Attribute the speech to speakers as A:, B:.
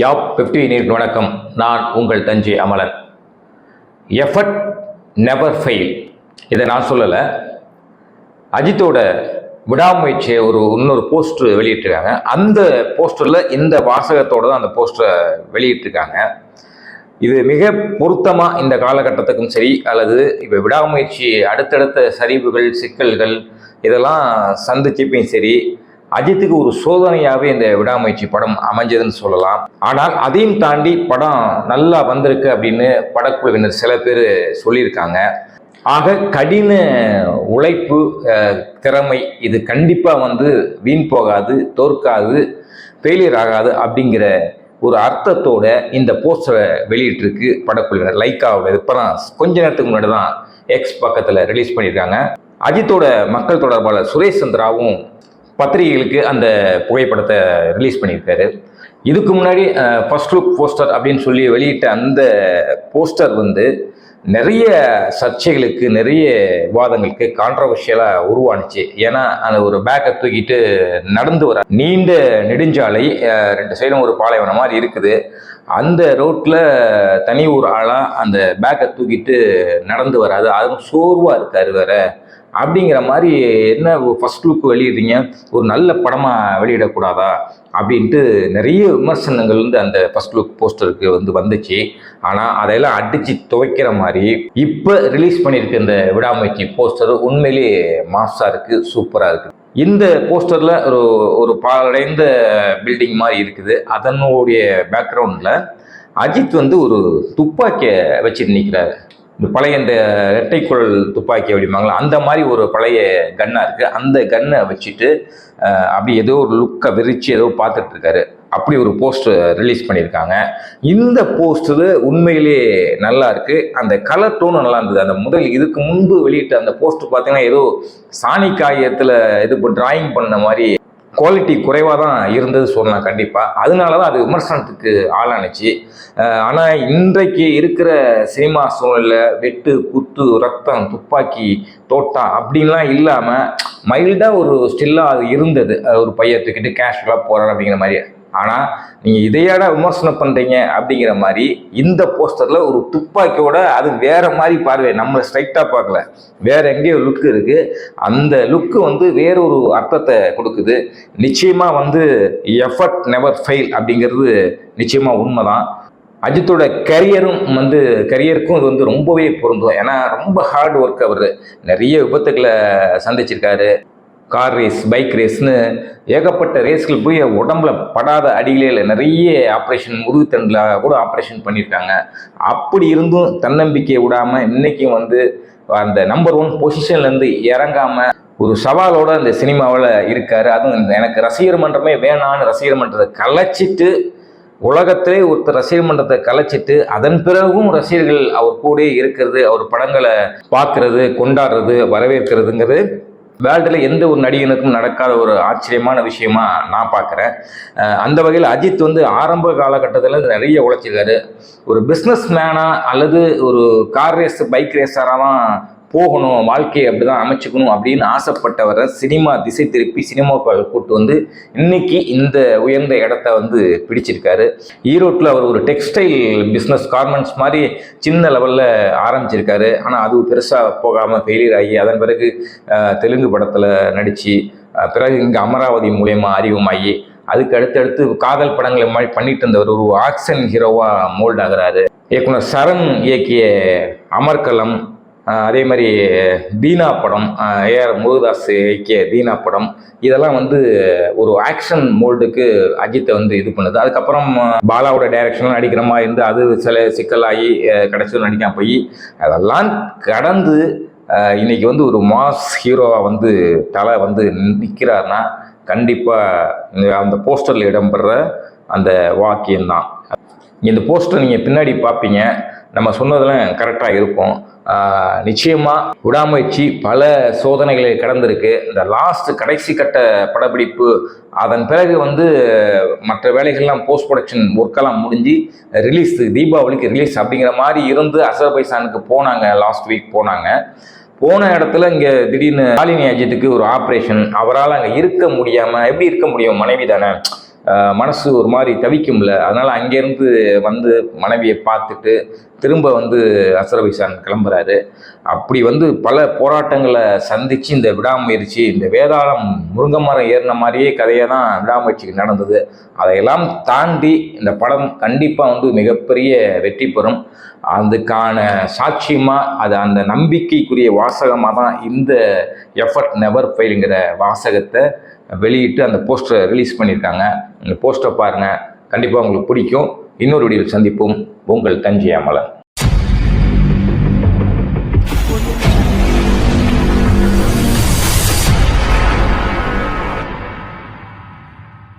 A: யாப் fifty நீர் வணக்கம் நான் உங்கள் Thanjai Amalan. Effort never fail இதை நான் சொல்லலை. அஜித்தோட விடாமுயற்சியை ஒரு இன்னொரு போஸ்டர் வெளியிட்டிருக்காங்க. அந்த போஸ்டரில் இந்த வாசகத்தோட தான் அந்த போஸ்டரை வெளியிட்டிருக்காங்க. இது மிக பொருத்தமாக இந்த காலகட்டத்துக்கும் சரி அல்லது இப்போ விடாமுயற்சி அடுத்தடுத்த சரிவுகள் சிக்கல்கள் இதெல்லாம் சந்திச்சப்பையும் சரி அஜித்துக்கு ஒரு சோதனையாகவே இந்த விடாமுயற்சி படம் அமைஞ்சதுன்னு சொல்லலாம். ஆனால் அதையும் தாண்டி படம் நல்லா வந்திருக்கு அப்படின்னு படக்குழுவினர் சில பேர் சொல்லியிருக்காங்க. ஆக கடின உழைப்பு திறமை இது கண்டிப்பாக வந்து வீண் போகாது தோற்காது ஃபெயிலியர் ஆகாது அப்படிங்கிற ஒரு அர்த்தத்தோட இந்த போஸ்டரை வெளியிட்டிருக்கு படக்குழுவினர். லைக்காவோட இப்போ தான் கொஞ்ச நேரத்துக்கு முன்னாடி தான் எக்ஸ் பக்கத்தில் ரிலீஸ் பண்ணியிருக்காங்க. அஜித்தோட மக்கள் தொடர்பாளர் சுரேஷ் சந்திராவும் பத்திரிகைகளுக்கு அந்த புகைப்படத்தை ரிலீஸ் பண்ணியிருக்காரு. இதுக்கு முன்னாடி ஃபர்ஸ்ட் லுக் போஸ்டர் அப்படின்னு சொல்லி வெளியிட்ட அந்த போஸ்டர் வந்து நிறைய சர்ச்சைகளுக்கு நிறைய விவாதங்களுக்கு கான்ட்ரவர்ஷியலாக உருவானுச்சு. ஏன்னா அந்த ஒரு பேக்கை தூக்கிட்டு நடந்து வர நீண்ட நெடுஞ்சாலை ரெண்டு சைடும் ஒரு பாலைவனம் மாதிரி இருக்குது. அந்த ரோட்டில் தனி ஒரு ஆளாக அந்த பேக்கை தூக்கிட்டு நடந்து வராது. அதுவும் சோர்வாக இருக்காரு வேற. அப்படிங்கிற மாதிரி என்ன ஃபர்ஸ்ட் லுக் வெளியிடுறீங்க? ஒரு நல்ல படமாக வெளியிடக்கூடாதா? அப்படின்ட்டு நிறைய விமர்சனங்கள் வந்து அந்த ஃபர்ஸ்ட் லுக் போஸ்டருக்கு வந்து வந்துச்சு. ஆனால் அதையெல்லாம் அடித்து துவைக்கிற மாதிரி இப்போ ரிலீஸ் பண்ணியிருக்க இந்த விடாமுயற்சி போஸ்டர் உண்மையிலேயே மாஸாக இருக்குது சூப்பராக இருக்குது இந்த போஸ்டரில் ஒரு ஒரு பாலடைந்த பில்டிங் மாதிரி இருக்குது. அதனுடைய பேக்ரவுண்டில் அஜித் வந்து ஒரு துப்பாக்கியை வச்சுட்டு நிற்கிறாரு இந்த பழைய இந்த இரட்டைக்குழல் துப்பாக்கி அப்படிம்பாங்களா அந்த மாதிரி ஒரு பழைய கன்னாக இருக்குது அந்த கன்னை வச்சுட்டு அப்படி ஏதோ ஒரு லுக்கை விரித்து ஏதோ பார்த்துட்ருக்காரு அப்படி ஒரு போஸ்டர் ரிலீஸ் பண்ணியிருக்காங்க. இந்த போஸ்டர் உண்மையிலே நல்லா இருக்குது அந்த கலர் டோனும் நல்லா இருந்தது. அந்த முதல் இதுக்கு முன்பு வெளியிட்ட அந்த போஸ்டர் பார்த்தீங்கன்னா ஏதோ சாணி காயத்தில் இது டிராயிங் பண்ண மாதிரி குவாலிட்டி குறைவாக தான் இருந்தது சொல்லலாம் கண்டிப்பாக அதனால தான் அது விமர்சனத்துக்கு ஆளானுச்சு. ஆனால் இன்றைக்கு இருக்கிற சினிமா சூழலில் வெட்டு குத்து ரத்தம் துப்பாக்கி தோட்டா அப்படின்லாம் இல்லாமல் மைல்டாக ஒரு ஸ்டில்லாக அது இருந்தது. ஒரு பையத்துக்கிட்டு கேஷுவலாக போகிறார் அப்படிங்கிற மாதிரி. ஆனால் நீங்கள் இதையாட விமர்சனம் பண்ணுறீங்க அப்படிங்கிற மாதிரி இந்த போஸ்டரில் ஒரு துப்பாக்கியோட அது வேறு மாதிரி பார்வை. நம்ம ஸ்ட்ரைட்டாக பார்க்கல. வேறு எங்கேயோ லுக் இருக்குது அந்த லுக்கு வந்து வேற ஒரு அர்த்தத்தை கொடுக்குது. நிச்சயமாக வந்து எஃபர்ட் நெவர் ஃபெயில் அப்படிங்கிறது நிச்சயமாக உண்மை தான் அஜித்தோட கரியரும் வந்து கரியருக்கும் இது வந்து ரொம்பவே பொருந்தும். ஏன்னா ரொம்ப ஹார்ட் ஒர்க் அவர். நிறைய விபத்துக்களை சந்திச்சிருக்காரு. கார் ரேஸ் பைக் ரேஸ்னு ஏகப்பட்ட ரேஸ்கள் போய் உடம்புல படாத அடிகளே நிறைய ஆப்ரேஷன் முதுகுத்தண்டில் கூட ஆப்ரேஷன் பண்ணியிருக்காங்க. அப்படி இருந்தும் தன்னம்பிக்கையை விடாமல் இன்றைக்கும் வந்து அந்த நம்பர் ஒன் பொசிஷன்லேருந்து இறங்காமல் ஒரு சவாலோட அந்த சினிமாவில் இருக்காரு. அதுவும் எனக்கு ரசிகர் மன்றமே வேணான்னு ரசிகர் மன்றத்தை கலைச்சிட்டு உலகத்திலே ஒருத்தர் ரசிகர் மன்றத்தை கலைச்சிட்டு அதன் பிறகும் ரசிகர்கள் அவர் கூட இருக்கிறது அவர் படங்களை பார்க்கறது கொண்டாடுறது வரவேற்கிறதுங்கிறது வேர்ல்டில் எந்த ஒரு நடிகனுக்கும் நடக்காத ஒரு ஆச்சரியமான விஷயமா நான் பார்க்குறேன் அந்த வகையில் அஜித் வந்து ஆரம்ப காலகட்டத்தில் நிறைய உழைச்சிருக்காரு. ஒரு பிஸ்னஸ் மேனாக அல்லது ஒரு கார் ரேஸ் பைக் ரேஸராக தான் போகணும் வாழ்க்கையை அப்படி தான் அமைச்சுக்கணும் அப்படின்னு ஆசைப்பட்டவரை சினிமா திசை திருப்பி சினிமாக்கள் கூட்டு வந்து இன்னைக்கு இந்த உயர்ந்த இடத்த வந்து பிடிச்சிருக்காரு. ஈரோட்டில் அவர் ஒரு டெக்ஸ்டைல் பிஸ்னஸ் கார்மெண்ட்ஸ் மாதிரி சின்ன லெவலில் ஆரம்பிச்சிருக்காரு. ஆனால் அது பெருசாக போகாமல் ஃபெயிலியர் ஆகி அதன் பிறகு தெலுங்கு படத்தில் நடித்து பிறகு இங்கே அமராவதி மூலயமா அறிவுமாகி அதுக்கு அடுத்தடுத்து காதல் படங்களை மாதிரி பண்ணிட்டு இருந்தவர் ஒரு ஆக்ஷன் ஹீரோவாக மோல்ட் ஆகிறாரு. இயக்குனர் சரண் இயக்கிய அமர்கலம் அதே மாதிரி தீனா படம் ஏஆர் முருகதாஸ் இயக்கிய தீனா படம் இதெல்லாம் வந்து ஒரு ஆக்ஷன் மோல்டுக்கு அஜித்தை வந்து இது பண்ணுது. அதுக்கப்புறம் பாலாவோட டைரக்ஷனில் நடிக்கிற மாதிரி இருந்து அது சில சிக்கலாகி ஆஹ் கடைசியில் போய் அதெல்லாம் கடந்து இன்னைக்கு வந்து ஒரு மாஸ் ஹீரோவாக வந்து தலை வந்து நிற்கிறாருன்னா கண்டிப்பாக அந்த போஸ்டரில் இடம்பெற அந்த வாக்கியம்தான். இந்த போஸ்டர் நீங்கள் பின்னாடி பார்ப்பீங்க நம்ம சொன்னதெல்லாம் கரெக்டாக இருக்கும். நிச்சயமாக விடாமுயற்சி பல சோதனைகளை கடந்திருக்கு. இந்த லாஸ்ட் கடைசி கட்ட படப்பிடிப்பு அதன் பிறகு வந்து மற்ற வேலைகள்லாம் போஸ்ட் ப்ரொடக்ஷன் ஒர்க்கெல்லாம் முடிஞ்சு ரிலீஸ் தீபாவளிக்கு ரிலீஸ் அப்படிங்கிற மாதிரி இருந்து அசர்பைசானுக்கு போனாங்க லாஸ்ட் வீக் போனாங்க. போன இடத்துல இங்கே திடீர்னு காலினி அஜித்துக்கு ஒரு ஆப்ரேஷன் அவரால் அங்கே இருக்க முடியாமல் எப்படி இருக்க முடியும் மனைவி தானே? மனசு ஒரு மாதிரி தவிக்கும்ல. அதனால் அங்கேருந்து வந்து மனைவியை பார்த்துட்டு திரும்ப வந்து அசரவைசான் கிளம்புறாரு. அப்படி வந்து பல போராட்டங்களை சந்தித்து இந்த விடாமுயற்சி இந்த வேதாளம் முருங்கை மரம் ஏறின மாதிரியே கதையாக தான் விடாமுயற்சிக்கு நடந்தது. அதையெல்லாம் தாண்டி இந்த படம் கண்டிப்பாக வந்து மிகப்பெரிய வெற்றி பெறும். அதுக்கான சாட்சியமாக அது அந்த நம்பிக்கைக்குரிய வாசகமாக தான் இந்த எஃபர்ட் நெவர் ஃபெயிலுங்கிற வாசகத்தை வெளியிட்டு அந்த போஸ்டரை ரிலீஸ் பண்ணியிருக்காங்க. இந்த போஸ்டரை பாருங்கள் கண்டிப்பாக உங்களுக்கு பிடிக்கும். இன்னொரு வீடியோவில் சந்திப்போம். உங்கள் தஞ்சை அமலன்